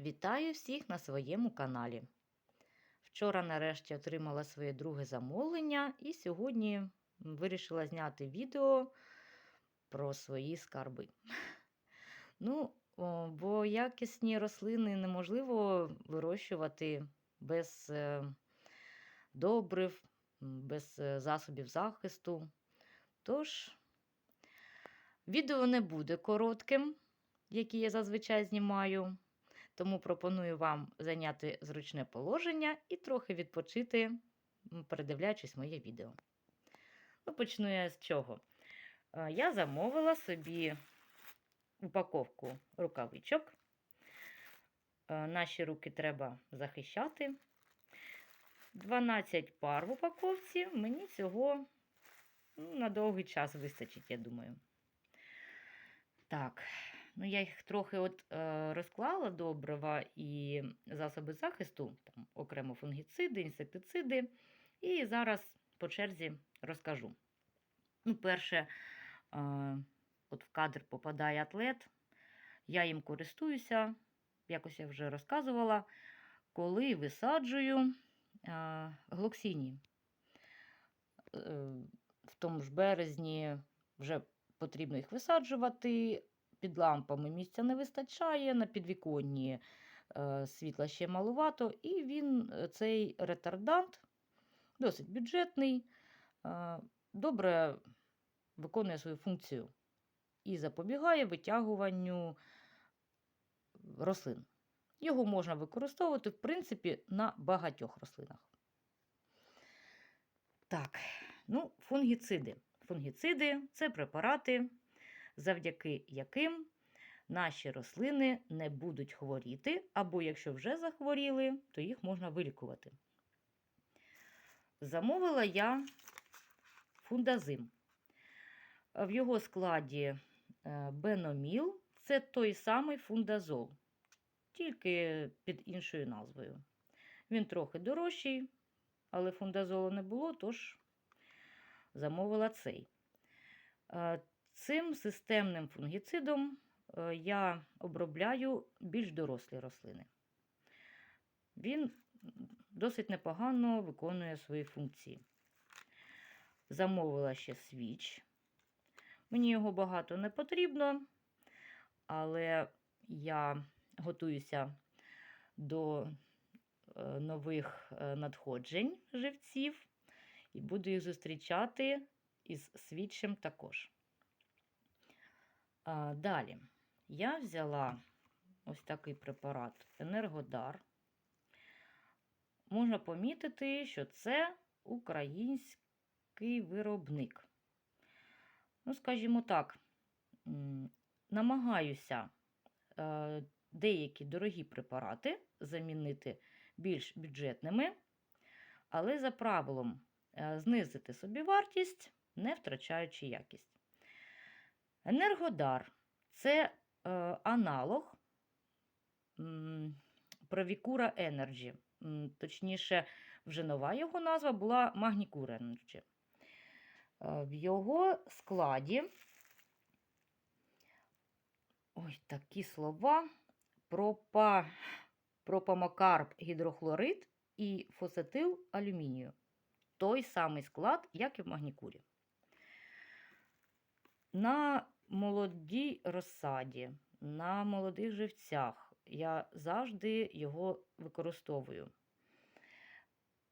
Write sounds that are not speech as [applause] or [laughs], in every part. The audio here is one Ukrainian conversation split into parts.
Вітаю всіх на своєму каналі. Вчора нарешті отримала своє друге замовлення і сьогодні вирішила зняти відео про свої скарби. Ну, бо якісні рослини неможливо вирощувати без е, добрив, без е, засобів захисту. Тож, відео не буде коротким, які я зазвичай знімаю. Тому пропоную вам зайняти зручне положення і трохи відпочити, передивляючись моє відео. Ну, почну я з чого. Е, Я замовила собі упаковку рукавичок. Е, Наші руки треба захищати. 12 пар в упаковці. Мені цього ну, на довгий час вистачить, я думаю. Так, ну я їх трохи от е, розклала добрива і засоби захисту, там окремо фунгіциди, інсектициди. І зараз по черзі розкажу. Ну, перше, е, от в кадр попадає атлет. Я їм користуюся, якось я вже розказувала, коли висаджую е, глоксінії. Е, в тому ж березні вже потрібно їх висаджувати. Під лампами місця не вистачає, на підвіконні е, світла ще малувато, і він, е, цей ретардант, досить бюджетний, е, добре виконує свою функцію і запобігає витягуванню рослин. Його можна використовувати, в принципі, на багатьох рослинах. Так, ну, фунгіциди. Фунгіциди це препарати, завдяки яким наші рослини не будуть хворіти, або якщо вже захворіли, то їх можна вилікувати. Замовила я фундазим. В його складі е, беноміл це той самий фундазол, тільки під іншою назвою. Він трохи дорожчий, але фундазолу не було, тож замовила цей. Цим системним фунгіцидом е, я обробляю більш дорослі рослини. Він досить непогано виконує свої функції. Замовила ще свіч. Мені його багато не потрібно, але я готуюся до е, нових е, надходжень живців і буду їх зустрічати із свідчем також. А, Далі я взяла ось такий препарат Енергодар. Можна помітити, що це український виробник. Ну, скажімо так, намагаюся е, деякі дорогі препарати замінити більш бюджетними, але за правилом е, знизити собівартість, не втрачаючи якість. Енергодар це е, аналог Провікура Energy. Точніше, вже нова його назва була Магнікура Energy. Е, В його складі ой, такі слова пропа, пропамокарб гідрохлорид і фосетил алюмінію. Той самий склад, як і в магнікурі. На молодій розсаді, на молодих живцях я завжди його використовую.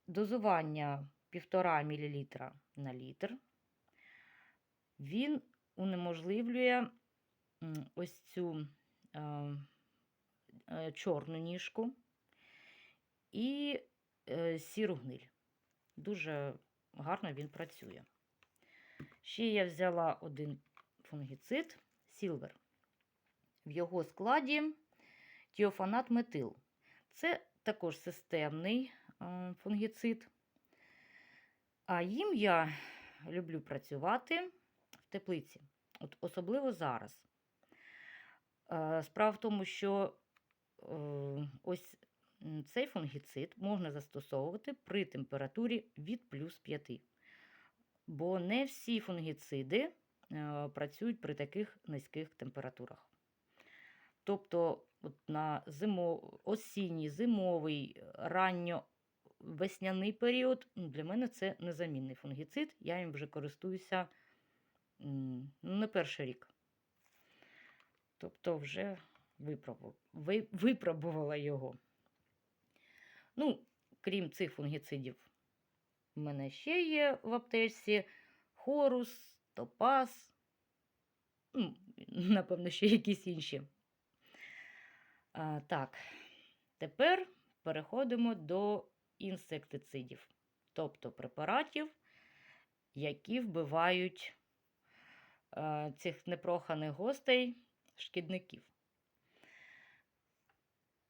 Дозування 1,5 мл на літр. Він унеможливлює ось цю е, е, чорну ніжку і е, сіру гниль. Дуже гарно він працює. Ще я взяла один фунгіцид Сілвер. В його складі тіофанат метил. Це також системний е, фунгіцид. А їм я люблю працювати в теплиці, От особливо зараз. Е, Справа в тому, що е, ось цей фунгіцид можна застосовувати при температурі від плюс 5 бо не всі фунгіциди працюють при таких низьких температурах. Тобто от на зимо, осінній, зимовий, ранньо весняний період, ну, для мене це незамінний фунгіцид. Я їм вже користуюся ну, не перший рік. Тобто вже випробу- ви- випробувала його. Ну, крім цих фунгіцидів, в мене ще є в аптечці хорус, топаз, ну, [laughs] напевно, ще якісь інші. А, так, тепер переходимо до інсектицидів, тобто препаратів, які вбивають е, цих непроханих гостей, шкідників.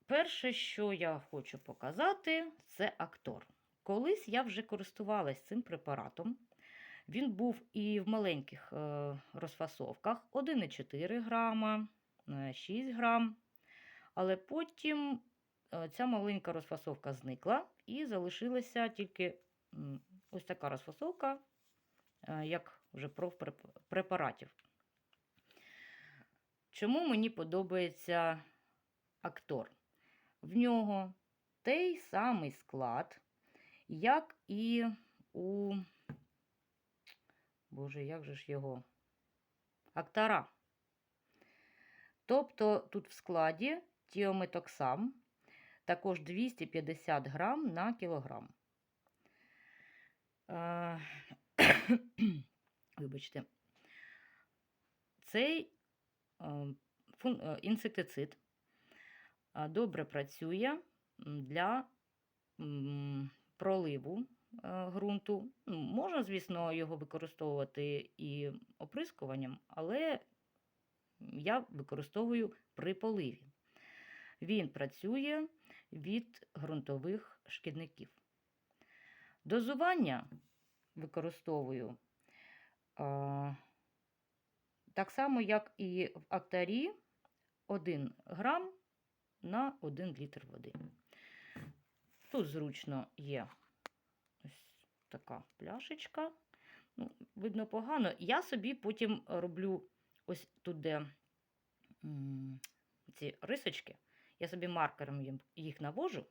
Перше, що я хочу показати, це актор. Колись я вже користувалась цим препаратом. Він був і в маленьких е, розфасовках 1,4 грама, е, 6 грам. Але потім е, ця маленька розфасовка зникла і залишилася тільки ось така розфасовка, е, як вже профпрепаратів. Чому мені подобається актор? В нього той самий склад, як і у. Боже, як же ж його? Актара. Тобто тут в складі тіометоксам, також 250 грам на кілограм. Е, [coughs] Вибачте, цей е, е, інсектицид добре працює для проливу ґрунту. Ну, Можна, звісно, його використовувати і оприскуванням, але я використовую при поливі. Він працює від ґрунтових шкідників. Дозування використовую а, так само, як і в актарі 1 грам на 1 літр води. Тут зручно є така пляшечка. Ну, видно погано. Я собі потім роблю ось тут, де ці рисочки, я собі маркером їх навожу,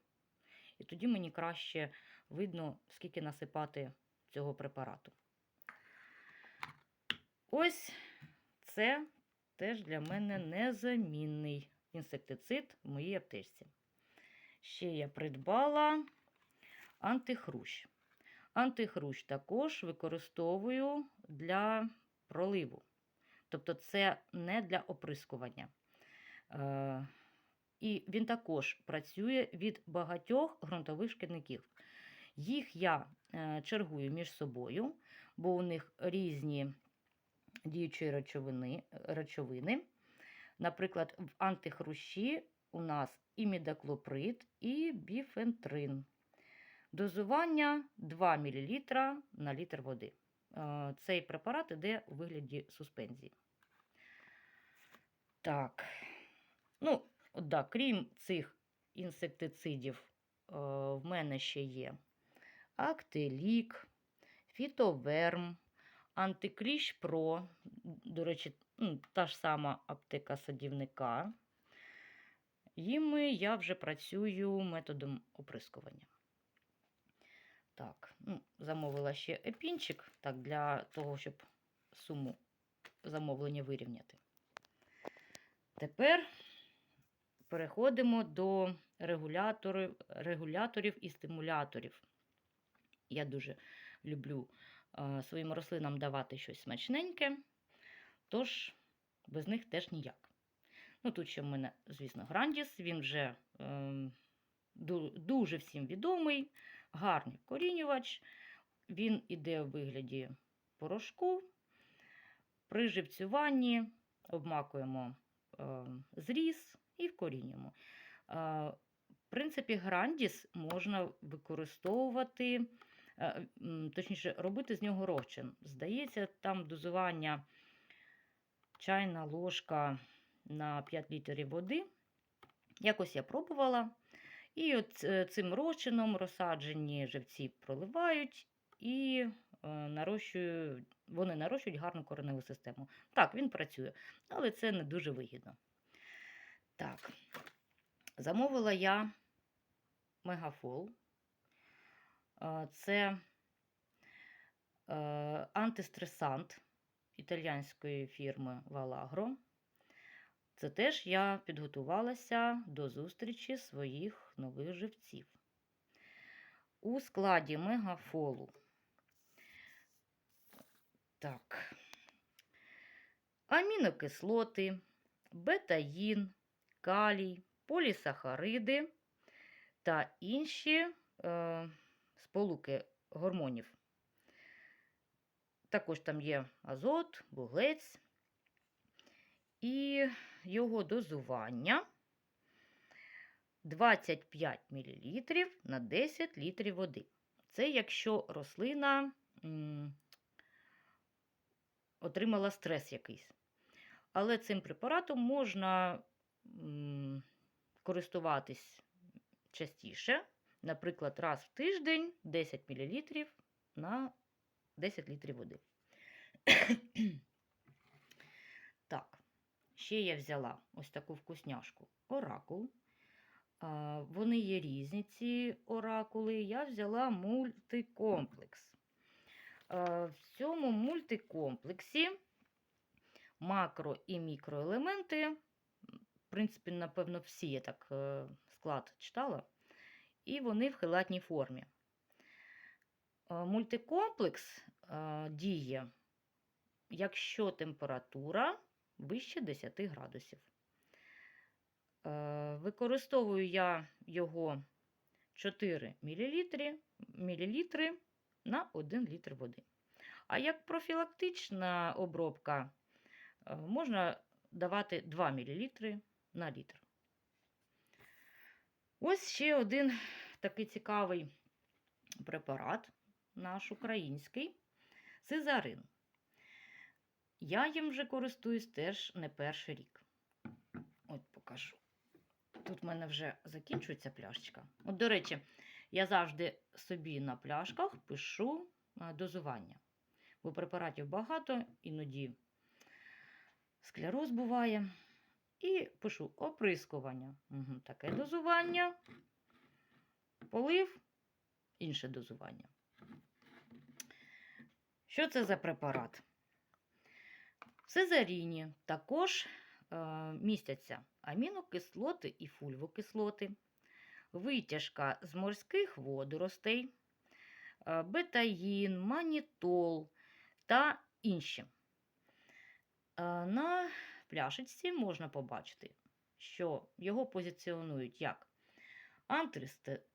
і тоді мені краще видно, скільки насипати цього препарату. Ось це теж для мене незамінний інсектицид в моїй аптечці. Ще я придбала антихрущ. Антихрущ також використовую для проливу. Тобто це не для оприскування. Е, І він також працює від багатьох ґрунтових шкідників. Їх я е, чергую між собою, бо у них різні діючі речовини. речовини. Наприклад, в антихрущі у нас і мідаклоприд, і біфентрин. Дозування 2 мл на літр води. Е, Цей препарат іде у вигляді суспензії. Так. Ну, да, крім цих інсектицидів, е, в мене ще є Актелік, Фітоверм, Антикліщ Про, до речі, ну, та ж сама аптека садівника. Їми я вже працюю методом оприскування. Так, ну, замовила ще епінчик, так, для того, щоб суму замовлення вирівняти. Тепер переходимо до регуляторів, регуляторів і стимуляторів. Я дуже люблю е, своїм рослинам давати щось смачненьке, тож без них теж ніяк. Ну, тут ще в мене, звісно, Грандіс, він вже е, дуже всім відомий, гарний корінювач. Він іде у вигляді порошку. При живцюванні обмакуємо е, зріз і вкорінюємо. Е, в принципі, Грандіс можна використовувати, е, точніше, робити з нього розчин. Здається, там дозування чайна ложка на 5 літрів води. Якось я пробувала. І от е, цим розчином розсаджені живці проливають і е, нарощують, вони нарощують гарну кореневу систему. Так, він працює, але це не дуже вигідно. Так, Замовила я мегафол. Е, Це антистресант італійської фірми Vaлагro. Це теж я підготувалася до зустрічі своїх нових живців. У складі мегафолу. Так. Амінокислоти, бетаїн, калій, полісахариди та інші е, сполуки гормонів. Також там є азот, вуглець і його дозування 25 мл на 10 літрів води. Це якщо рослина м, отримала стрес якийсь. Але цим препаратом можна м, користуватись частіше, наприклад, раз в тиждень 10 мл на 10 літрів води. так, ще я взяла ось таку вкусняшку оракул. Вони є різні, ці оракули. Я взяла мультикомплекс. В цьому мультикомплексі макро і мікроелементи. В принципі, напевно, всі я так е, склад читала, і вони в хелатній формі. Мультикомплекс діє, якщо температура вище 10 градусів. Використовую я його 4 мл, мл на 1 літр води. А як профілактична обробка, е, можна давати 2 мл на літр. Ось ще один такий цікавий препарат, наш український сизарин. Я їм вже користуюсь теж не перший рік. От покажу. Тут в мене вже закінчується пляшечка. От, до речі, я завжди собі на пляшках пишу е, дозування. Бо препаратів багато, іноді склероз буває. І пишу оприскування. Угу, таке дозування, полив, інше дозування. Що це за препарат? Сезаріні також містяться амінокислоти і фульвокислоти, витяжка з морських водоростей, е, бетаїн, манітол та інші. Е, на пляшечці можна побачити, що його позиціонують як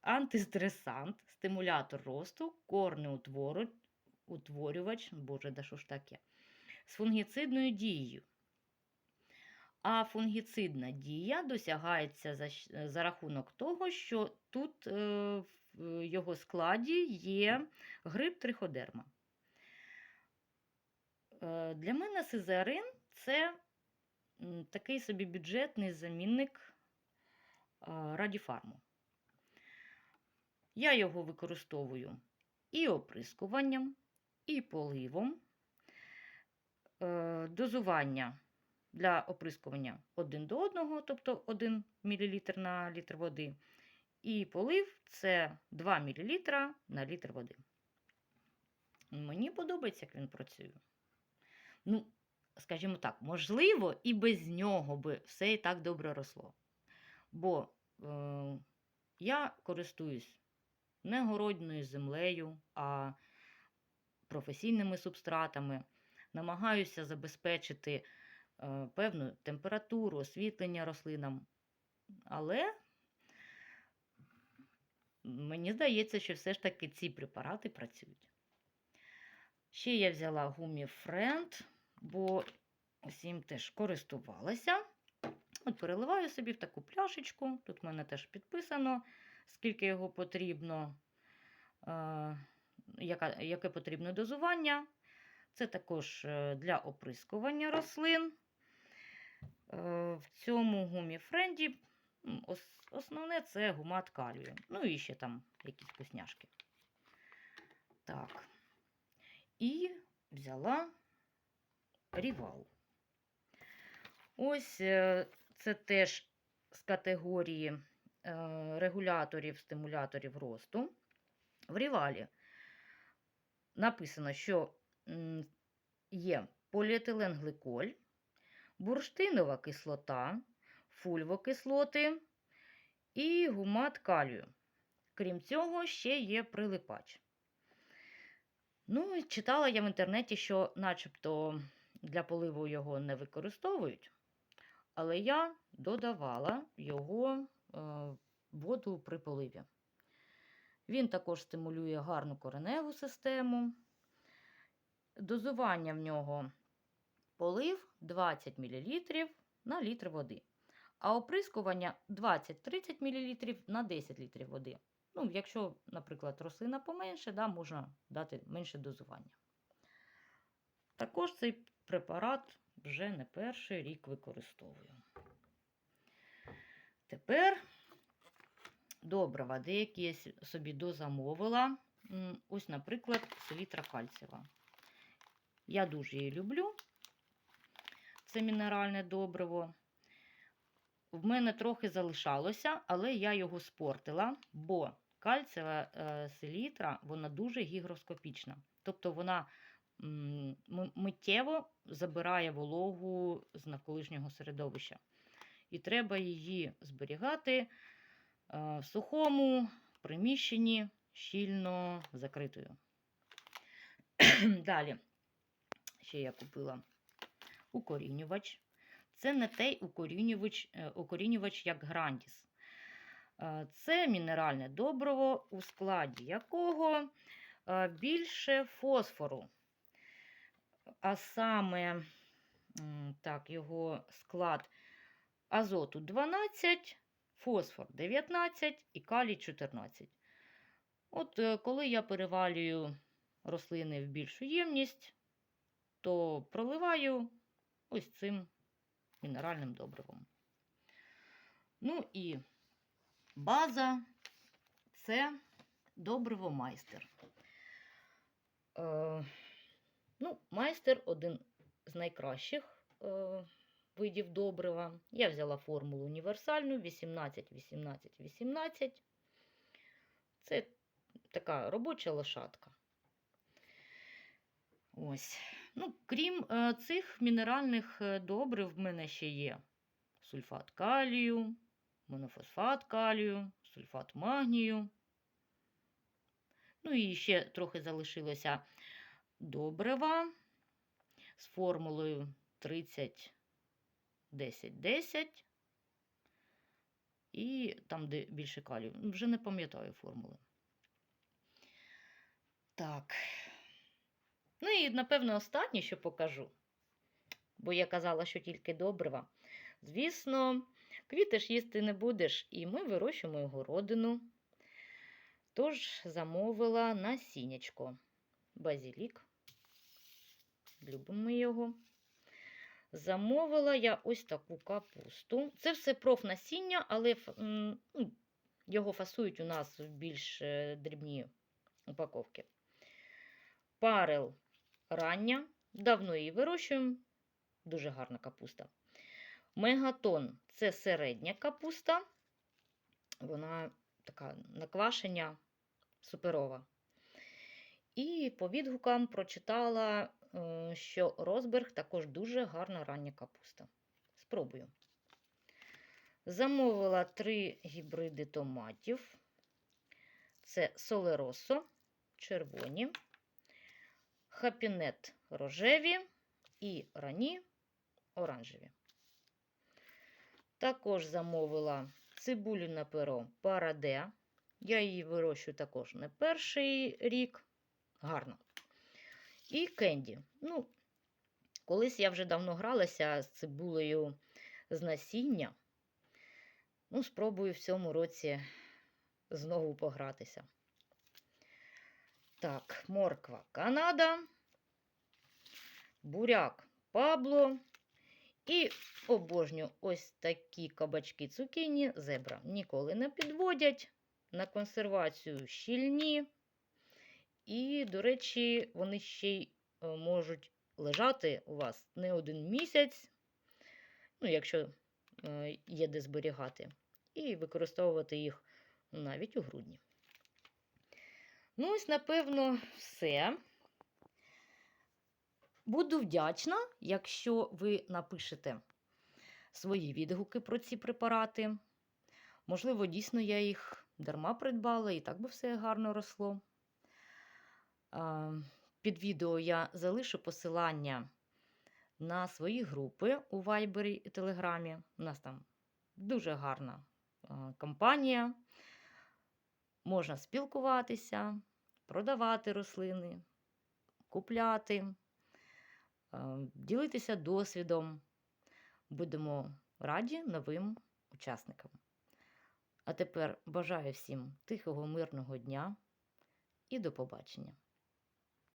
антистресант, стимулятор росту, корнеутворювач, боже, да що ж таке, з фунгіцидною дією. А фунгіцидна дія досягається за, за рахунок того, що тут е, в його складі є гриб триходерма. Е, Для мене сизарин це такий собі бюджетний замінник а, радіфарму. Я його використовую і оприскуванням, і поливом. Е, Дозування для оприскування 1 до 1, тобто 1 мл на літр води. І полив це 2 мл на літр води. Мені подобається, як він працює. Ну, скажімо так, можливо, і без нього би все і так добре росло. Бо е, я користуюсь не городною землею, а професійними субстратами, намагаюся забезпечити певну температуру, освітлення рослинам. Але мені здається, що все ж таки ці препарати працюють. Ще я взяла гумі Friend, бо усім теж користувалася. От переливаю собі в таку пляшечку. Тут в мене теж підписано, скільки його потрібно, е, яке потрібне дозування. Це також е, для оприскування рослин. Е, в цьому гумі Френді основне це гумат калію. Ну і ще там якісь вкусняшки. Так. І взяла рівал. Ось е, це теж з категорії е, регуляторів, стимуляторів росту. В рівалі написано, що є поліетиленгликоль, бурштинова кислота, фульвокислоти і гумат калію. Крім цього, ще є прилипач. Ну, читала я в інтернеті, що начебто для поливу його не використовують, але я додавала його е, воду при поливі. Він також стимулює гарну кореневу систему. Дозування в нього полив 20 мл на літр води, а оприскування 20-30 мл на 10 літрів води. Ну, якщо, наприклад, рослина поменше, да, можна дати менше дозування. Також цей препарат вже не перший рік використовую. Тепер добрива, деякі я собі дозамовила. Ось, наприклад, селітра кальцієва. Я дуже її люблю. Це мінеральне добриво. В мене трохи залишалося, але я його спортила, бо кальцієва е, селітра вона дуже гігроскопічна. Тобто вона миттєво забирає вологу з навколишнього середовища. І треба її зберігати е, в сухому приміщенні, щільно закритою. [clears throat] Далі, ще я купила укорінювач. Це не той укорінювач, е, укорінювач як Грандіс. Е, Це мінеральне добриво, у складі якого е, більше фосфору. А саме так, його склад азоту 12, фосфор 19 і калій 14. От коли я перевалюю рослини в більшу ємність, то проливаю ось цим мінеральним добривом. Ну і база це добриво майстер. Е, ну, майстер один з найкращих е, видів добрива. Я взяла формулу універсальну 18, 18, 18. Це така робоча лошадка. Ось. Ну, крім е, цих мінеральних е, добрив, в мене ще є сульфат калію, монофосфат калію, сульфат магнію. Ну і ще трохи залишилося добрива з формулою 30 10 10. І там, де більше калію. Вже не пам'ятаю формули. Так. Ну і, напевно, останнє, що покажу. Бо я казала, що тільки добрива. Звісно, квіти ж їсти не будеш, і ми вирощуємо городину. Тож замовила насіннячко. Базілік. Любимо його. Замовила я ось таку капусту. Це все профнасіння, але ну, його фасують у нас в більш е, дрібні упаковки. Парел рання. Давно її вирощуємо. Дуже гарна капуста. Мегатон це середня капуста. Вона така наквашення суперова. І по відгукам прочитала, е, що Розберг також дуже гарна рання капуста. Спробую. Замовила три гібриди томатів. Це Солеросо, червоні, хапінет рожеві і рані оранжеві. Також замовила цибулю на перо Параде. Я її вирощую також не перший рік. Гарно. І кенді. Ну, колись я вже давно гралася з цибулею з насіння. Ну, спробую в цьому році знову погратися. Так, морква Канада, буряк Пабло. І обожнюю ось такі кабачки цукіні зебра. Ніколи не підводять. На консервацію щільні. І, до речі, вони ще й е, можуть лежати у вас не один місяць, ну, якщо е, є де зберігати. і використовувати їх навіть у грудні. Ну, ось, напевно, все. Буду вдячна, якщо ви напишете свої відгуки про ці препарати. Можливо, дійсно я їх дарма придбала, і так би все гарно росло. Під відео я залишу посилання на свої групи у Вайбері і Телеграмі. У нас там дуже гарна компанія. Можна спілкуватися, продавати рослини, купляти, ділитися досвідом. Будемо раді новим учасникам. А тепер бажаю всім тихого, мирного дня і до побачення!